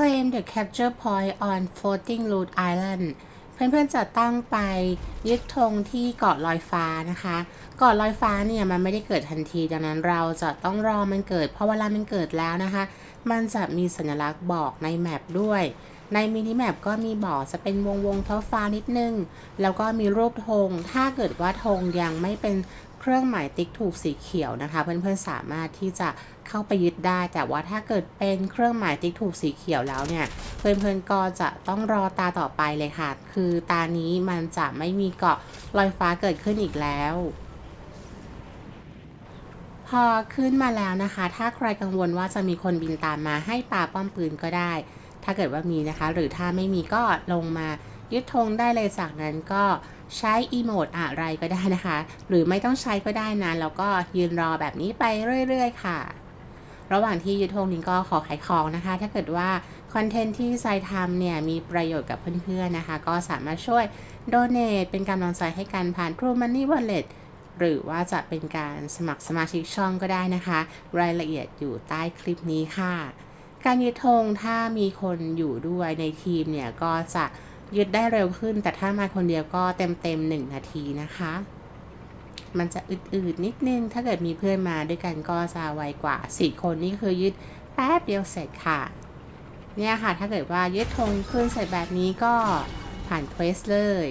claim the capture point on floating root island เพื่อนๆจะต้องไปยึดธงที่เกาะลอยฟ้านะคะเกาะลอยฟ้าเนี่ยมันไม่ได้เกิดทันที ดังนั้นเราจะต้องรอมันเกิด เพราะเวลามันเกิดแล้วนะคะ มันจะมีสัญลักษณ์บอกในแมปด้วยในมินิแมปก็มีบอกจะเป็นวงวงๆฟ้านิดนึง แล้วก็มีรูปธง ถ้าเกิดว่าธงยังไม่เป็น เครื่องหมายติ๊กถูกสีเขียวนะคะ เพื่อนๆสามารถที่จะเข้าไปยึดได้ แต่ว่าถ้าเกิดเป็นเครื่องหมายติ๊กถูกสีเขียวแล้วเนี่ย เพื่อนๆก็จะต้องรอตาต่อไปเลยค่ะ คือตานี้มันจะไม่มีเกาะลอยฟ้าเกิดขึ้นอีกแล้วพอขึ้นมาแล้วนะคะ ถ้าใครกังวลว่าจะมีคนบินตามมาให้ปาป้อมปืนก็ได้ ถ้าเกิดว่ามีนะคะ หรือถ้าไม่มีก็ลงมายึดธงได้เลยจากนั้นก็ ใช้อีโมดอะไรก็ได้นะคะ หรือไม่ต้องใช้ก็ได้นะแล้วก็ยืนรอแบบนี้ไปเรื่อย ๆ ค่ะ ระหว่างที่ยึดธงนี้ก็ขอขายของนะคะ ถ้าเกิดว่าคอนเทนต์ที่ไซทำเนี่ยมีประโยชน์กับเพื่อนๆนะคะ ก็สามารถช่วย donate เป็นกำลังใจให้กันผ่าน True Money Wallet หรือว่าจะเป็นการสมัครสมาชิกช่องก็ได้นะคะ รายละเอียดอยู่ใต้คลิปนี้ค่ะ การยึดธงถ้ามีคนอยู่ด้วยในทีมเนี่ยก็จะ ยึดได้เร็วขึ้น แต่ถ้ามาคนเดียวก็เต็มเต็มๆหนึ่งนาทีนะคะ มันจะอืดๆนิดนึง ถ้าเกิดมีเพื่อนมาด้วยกันก็จะไวกว่า4คนนี่คือยึดแป๊บเดียวเสร็จค่ะ เนี่ยค่ะ ถ้าเกิดว่ายึดธงขึ้นเสร็จแบบนี้ก็ผ่านเควสเลย